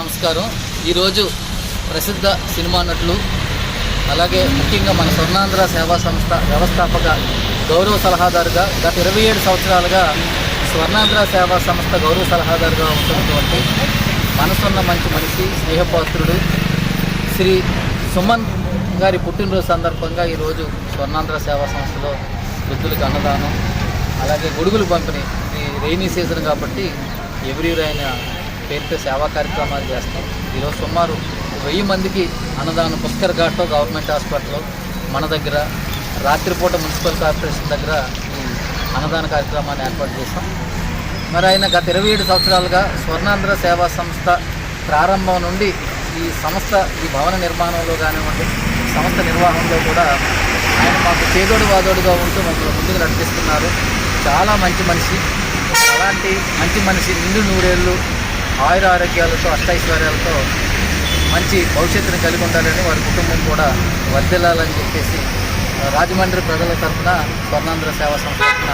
నమస్కారం. ఈరోజు ప్రసిద్ధ సినిమా నటులు అలాగే ముఖ్యంగా మన స్వర్ణాంధ్ర సేవా సంస్థ వ్యవస్థాపక గౌరవ సలహాదారుగా గత ఇరవై ఏడు సంవత్సరాలుగా స్వర్ణాంధ్ర సేవా సంస్థ గౌరవ సలహాదారుగా ఉంటున్నటువంటి మనసున్న మంచి మనిషి స్నేహపాత్రుడు శ్రీ సుమన్ గారి పుట్టినరోజు సందర్భంగా ఈరోజు స్వర్ణాంధ్ర సేవా సంస్థలో వృద్ధులకు అన్నదానం అలాగే గొడుగులు పంపిణీ. ఇది రెయినీ సీజన్ కాబట్టి ఎవ్రీ ఇయర్ ఆయన పేరుతో సేవా కార్యక్రమాలు చేస్తాం. ఈరోజు సుమారు వెయ్యి మందికి అన్నదానం పుష్కర్ ఘాట్లో గవర్నమెంట్ హాస్పిటల్లో మన దగ్గర రాత్రిపూట మున్సిపల్ కార్పొరేషన్ దగ్గర ఈ అన్నదాన కార్యక్రమాన్ని ఏర్పాటు చేస్తాం మరి ఆయన గత ఇరవై ఏడు సంవత్సరాలుగా స్వర్ణాంధ్ర సేవా సంస్థ ప్రారంభం నుండి ఈ సంస్థ ఈ భవన నిర్మాణంలో కానివ్వండి సంస్థ నిర్వహణలో కూడా ఆయన మాకు చేదోడు వాదోడుగా ఉంటూ మమ్మల్ని ముందుకు నడిపిస్తున్నారు. చాలా మంచి మనిషి. అలాంటి మంచి మనిషి నిండు నూరేళ్ళు ఆయుర ఆరోగ్యాలతో అష్టైశ్వర్యాలతో మంచి భవిష్యత్తుని కలిగి ఉండాలని వారి కుటుంబం కూడా వర్దిల్లాలని చెప్పేసి రాజమండ్రి ప్రజల తరఫున స్వర్ణాంధ్ర సేవా సంస్థ తరఫున